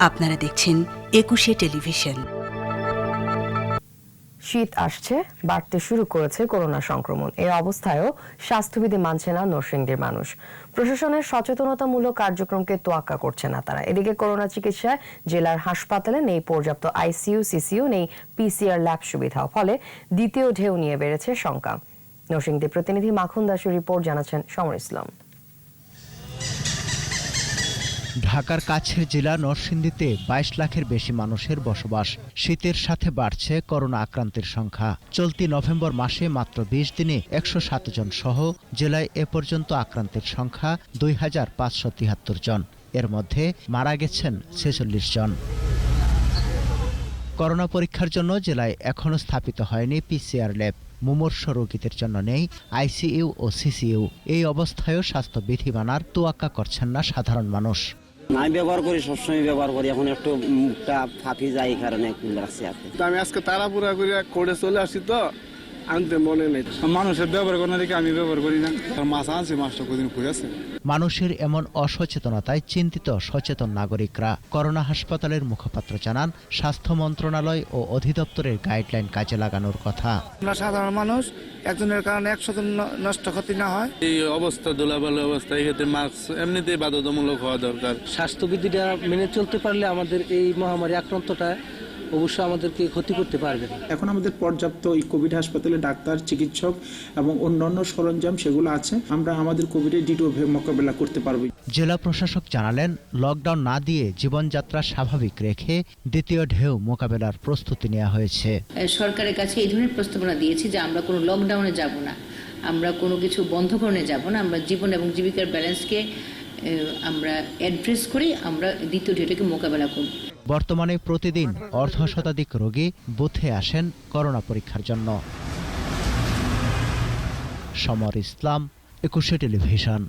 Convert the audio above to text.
আপনারা দেখছেন একুশে টেলিভিশন। শীত আসছে, বাড়তে শুরু করেছে করোনা সংক্রমণ। এই অবস্থায়ও স্বাস্থ্যবিধি মানছে না নরসিংদীর মানুষ। প্রশাসনের সচেতনতামূলক কার্যক্রমকে তোয়াক্কা করছে না তারা। এদিকে করোনা চিকিৎসায় জেলার হাসপাতালে নেই পর্যাপ্ত আইসিইউ, সিসিইউ, নেই পিসিআর ল্যাব সুবিধাও। ফলে দ্বিতীয় ঢেউ নিয়ে বেড়েছে শঙ্কা। নরসিংদী প্রতিনিধি মাখন দাসের রিপোর্ট জানাচ্ছেন সমর ইসলাম। ঢাকার কাছের জেলা নরসিংদীতে বাইশ লাখের বেশি মানুষের বসবাস। শীতের সাথে বাড়ছে করোনা আক্রান্তের সংখ্যা। চলতি নভেম্বর মাসে মাত্র বিশ দিনে একশো সাত জন সহ জেলায় এ পর্যন্ত আক্রান্তের সংখ্যা দুই হাজার পাঁচশো তিয়াত্তর জন। এর মধ্যে মারা গেছেন ছেচল্লিশ জন। করোনা পরীক্ষার জন্য জেলায় এখনও স্থাপিত হয়নি পিসিআর ল্যাব। মুমর্ষ রোগীদের জন্য নেই আইসিইউ ও সিসিইউ। এই অবস্থায়ও স্বাস্থ্য বিধি মানার তোয়াক্কা করছেন না সাধারণ মানুষ। আমি ব্যবহার করি, সবসময় ব্যবহার করি। এখন একটু মুখটা ফাঁপি যায় এই কারণে রাখছি আর আমি আজকে তাড়াহুড়া করে করে চলে আসি তো। আনতে মনে নেই। মানুষের ব্যবহার করে না দেখে আমি ব্যবহার করি না। মাছ আনছি মাছটা কদিন ঘুরেছে মানুষের এমন অসচেতনতায় চিন্তিত সচেতন নাগরিকরা। করোনা হাসপাতালের মুখপাত্র জানান স্বাস্থ্য মন্ত্রণালয় ও অধিদপ্তরের গাইডলাইন কাজে লাগানোর কথা। আমরা সাধারণ মানুষ একজনের কারণে একশত নষ্ট ক্ষতি না হয়। এই অবস্থা দোলাবাল অবস্থা এই ক্ষেত্রে মাস্ক এমনিতেই বাধ্যতামূলক হওয়া দরকার। স্বাস্থ্যবিধিটা মেনে চলতে পারলে আমাদের এই মহামারী আক্রান্তটা অবশ্যই আমাদেরকে ক্ষতি করতে পারবে না। এখন আমাদের পর্যাপ্ত এই কোভিড হাসপাতালে ডাক্তার চিকিৎসক এবং অন্যান্য সরঞ্জাম সেগুলো আছে। আমরা আমাদের কোভিডের ডিটো মোকাবেলা করতে পারব। জেলা প্রশাসক জানালেন লকডাউন না দিয়ে জীবনযাত্রা স্বাভাবিক রেখে দ্বিতীয় ঢেউ মোকাবেলার প্রস্তুতি নেওয়া হয়েছে। সরকারের কাছে এই ধরনের প্রস্তাবনা দিয়েছি যে আমরা কোনো লকডাউনে যাব না। আমরা কোনো কিছু বন্ধ বন্ধকরণে যাব না। আমরা জীবন এবং জীবিকার ব্যালেন্সকে আমরা অ্যাড্রেস করে আমরা দ্বিতীয় ঢেউটাকে মোকাবেলা করব। বর্তমানে প্রতিদিন অর্ধ শতাধিক রোগী বুথে আসেন করোনা পরীক্ষার জন্য। সমর ইসলাম একুশে টেলিভিশন।